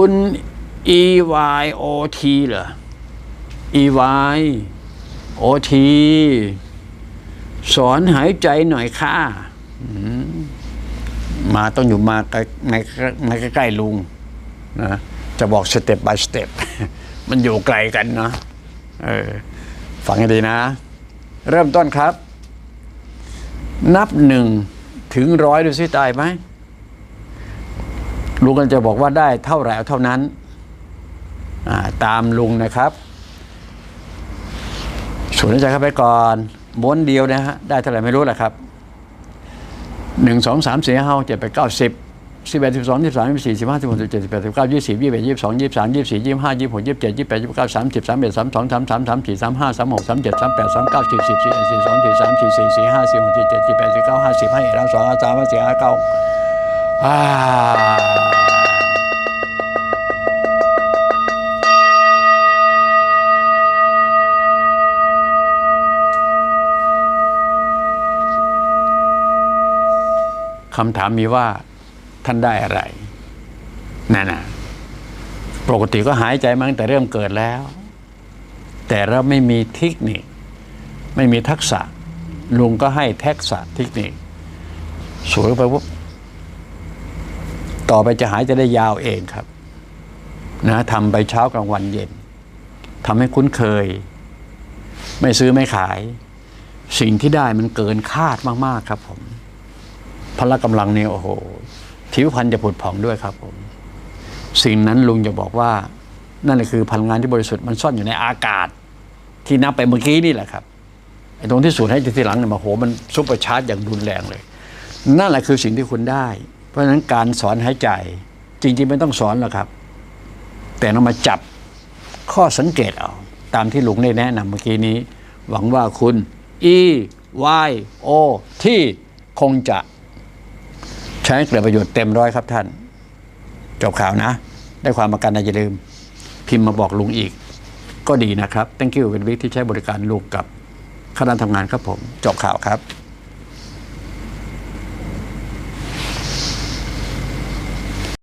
คุณ E Y O T เหรอ E Y O T สอนหายใจหน่อยค่ะมาต้องอยู่มาใกล้ในในใกล้ๆลุงนะจะบอกสเต็ป by สเต็ปมันอยู่ไกลกันเนาะเออฟังให้ดีนะ เริ่มต้นครับ นับหนึ่งถึงร้อยดูสิตายไหม ลุงก็จะบอกว่าได้เท่าไหร่เท่านั้น ตามลุงนะครับสูดหายใจเข้าไปก่อนม้วนเดียวนะฮะได้เท่าไหร่ไม่รู้แหละครับหนึ่งสองสามสี่ห้าหกเจ็ดแปดเก้าสิบสิบเอ็ดสิบสองสิบสามสิบสี่สิบห้าสิบหกสิบเจ็ดสิบแปดสิบเก้ายี่สิบยี่สิบเอ็ดยี่สิบสองยี่สิบสามยี่สิบสี่ยี่สิบห้ายี่สิบหกยี่สิบเจ็ดยี่สิบแปดยี่สิบเก้าสามสิบสามเอ็ดสามสองสามสามสามสี่สามห้าสามหกสามเจ็ดสามแปดสามเก้าสี่สิบสี่สี่สองสี่สามสี่สี่สี่ห้าสี่หกสี่เจ็ดสี่แปดสี่เก้าห้าสิบห้าเอ็ดห้าสองห้าสามห้าสี่ห้าเก้า คำถามมีว่าท่านได้อะไรนั่นนะปกติก็หายใจมาตั้งแต่เริ่มเกิดแล้ว แต่เราไม่มีเทคนิค ไม่มีทักษะ ลุงก็ให้ทักษะเทคนิคสวยไปว่า ต่อไปจะหายใจได้ยาวเองครับนะทำไปเช้ากลางวันเย็นทำให้คุ้นเคย ไม่ซื้อไม่ขาย สิ่งที่ได้มันเกินคาดมากๆครับ ผมพละกำลังเนี่ยโอ้โหผิวพรรณจะผุดผ่องด้วยครับ ผม สิ่งนั้นลุงจะบอกว่า นั่นแหละคือพลังงานที่บริสุทธิ์มันซ่อนอยู่ในอากาศ ที่นับไปเมื่อกี้นี่แหละครับไอ้ตรงที่สูดให้ทีหลังเนี่ยมาโหมันซุปเปอร์ชาร์จอย่างรุนแรงเลย นั่นแหละคือสิ่งที่คุณได้ ราะฉะนั้นการสอนหายใจจริง ๆ ไม่ต้องสอนหรอกครับ แต่ต้องมาจับข้อสังเกตเอาตามที่ลุงได้แนะนำเมื่อกี้นี้ หวังว่าคุณ E Y O ที่คงจะใช้เกิดประโยชน์เต็มร้อยครับท่าน จบข่าวนะ ได้ความประกันนะอย่าลืม พิมพ์มาบอกลุงอีก ก็ดีนะครับ thank you เป็นวิกที่ใช้บริการลุงกับคณะทำงานครับผม จบข่าวครับ